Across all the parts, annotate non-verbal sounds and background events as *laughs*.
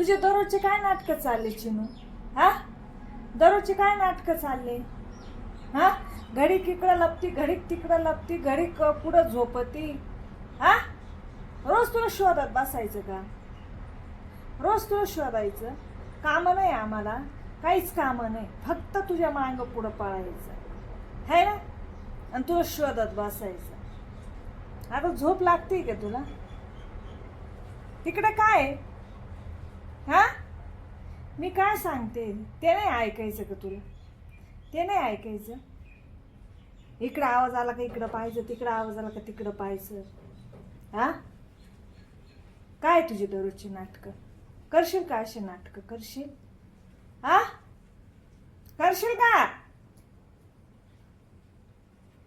तुझे दररोजचे काय नाटकं चालले चिनू? हा? दररोजचे काय नाटकं चालले? हा? घडीक इकडं लपती घडीक तिकडं लपती घडीक पुढं झोपती. हा? रोज तुला शोधात बसायचं का? रोज तुला शोधायचं? कामं नाही आम्हाला. काहीच कामं नाही. फक्त तुझ्या मागं पुढं पळायचं. है ना? आणि तुला शोधत बसायचं. आता झोप लागते का तुला? तिकडे काय आहे? हा? मी काय सांगते? ते नाही ऐकायचं का तुला? ते नाही ऐकायचं? इकडं आवाज आला का इकडं पाहायचं? तिकडं आवाज आला का तिकडं पाहायचं? हा? काय तुझी दररोजची नाटकं? करशील का अशी नाटकं? करशील? हा? करशील का?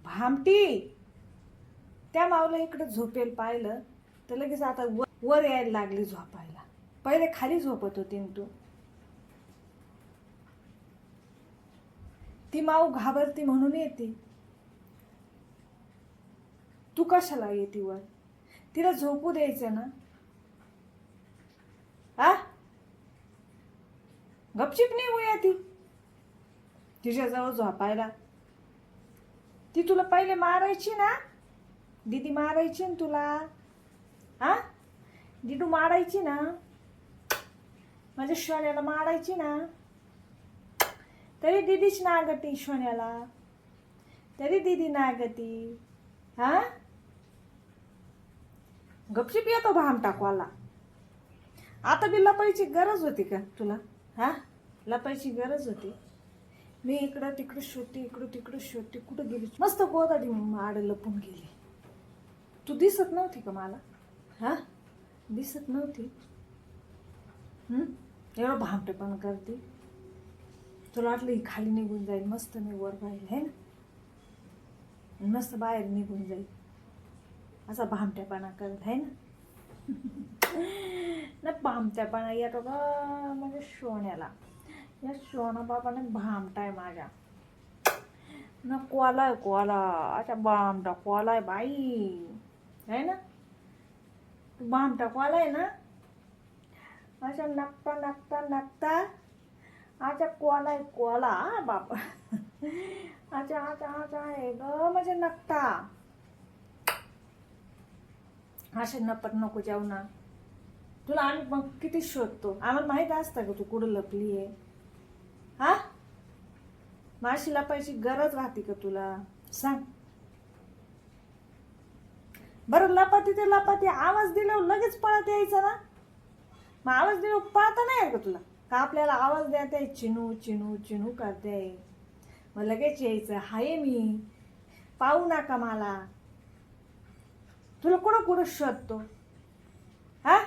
भामटी! त्या माऊला इकडं झोपेल पाहिलं तर लगेच आता वर यायला लागली झोपायला. पहिले खाली झोपत होती तू. ती माऊ घाबरती म्हणून येते. तू कशाला येते वर? तिला झोपू द्यायचं ना? आ? गपचिप निघू ती. तिच्याजवळ झोपायला. ती तुला पहिले मारायची ना? दीदी मारायची ना तुला. आ? दिदू मारायची ना? माझ्या शोन्याला मारायची ना तरी दिदीच नागती शोन्याला तरी दिदी नागती. हा? गपचिप येतो भाम टाकवाला आता बी लपायची गरज होती का तुला? हा? लपायची गरज होती. मी इकडं तिकडं शोधते इकडं तिकडं शोधते कुठं गेली? मस्त गोदाडी माड लपून गेली. तू दिसत नव्हती का मला? हा? दिसत नव्हती. एवढं भामटेपण करते. तुला वाटलं ही खाली निघून जाईल मस्त मी वर पाहिजे आहे ना? मस्त बाहेर निघून जाईल. असा भामट्यापणा करत आहे ना? *laughs* भामट्यापणा येतो का म्हणजे सोन्याला या सोना बाबाने भामटाय माझ्या. ना कोलाय कोला अच्छा भामटा कोलाय बाई. है ना? तू भामटा कोलाय ना? अशा नकता नकता नकता. अच्छा कोलाय कोला हा बाबा अच्छा अच्छा अच्छा आहे ग म्हणजे नकता. असे नपट नको जाऊ ना. तुला आम्ही मग किती शोधतो? आम्हाला माहीत असतं का तू कुठं लपली आहे? हा माशी लपायची गरज राहते का तुला? सांग. बरं लपाती ते लपाती. आवाज दिल्यावर लगेच पळत यायचा ना? मग आवाज दिल्यावर पळता नाही का तुला? का आपल्याला आवाज द्यात आहे चिनू चिनू चिनू करते. मग लगेच यायचं हाय मी. पाहू नका मला. तुला कुठं कुठं शोधतो? हा?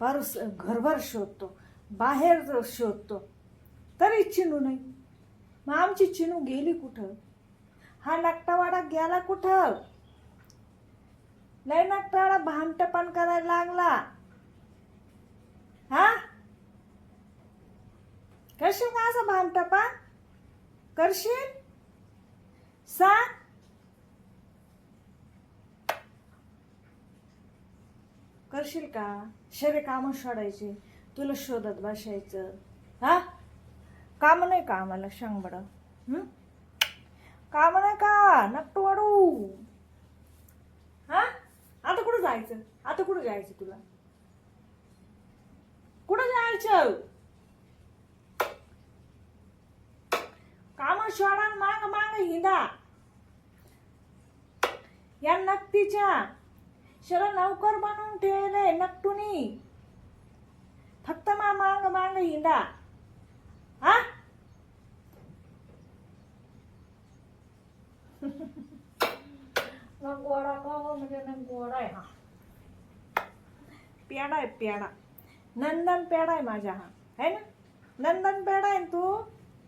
पर घरभर शोधतो. बाहेर शोधतो तरी चिनू नाही. मग आमची चिनू गेली कुठं? हा नकटावाडा गेला कुठं? लय नकटावाडा भामटपण करायला लागला. हा? करशील का असं भामटपण करशील? सांग. करशील का? शरीर कामं सोडायचे तुला शोधत बसायचं. हा? काम नाही का आम्हाला? सांग बरं. काम नाही का? नकटू वाढू हा? आता कुठं जायचं? आता कुठं जायचं तुला? कुठं जायचं काम सोडा माग माग हिंदा या नक्तीच्या शरण नौकर बनवून ठेवले नकटुनी. फक्त मा मांग मांग हिंडा. हा ना *laughs* गोडा का हो? म्हणजे ना गोडा आहे हा. पेडा आहे पेडा नंदन पेडा आहे माझ्या हा. है ना? नंदन पेडा आहे तू?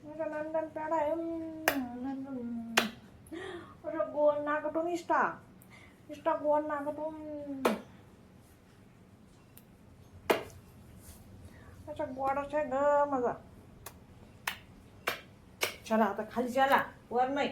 माझा नंदन पेडा आहे. नंदन अरे नागटून इष्टा. इष्टा गोल नागटून. अच्छा गोडाच आहे ग माझा. चला आता खाली चला. वर नाही.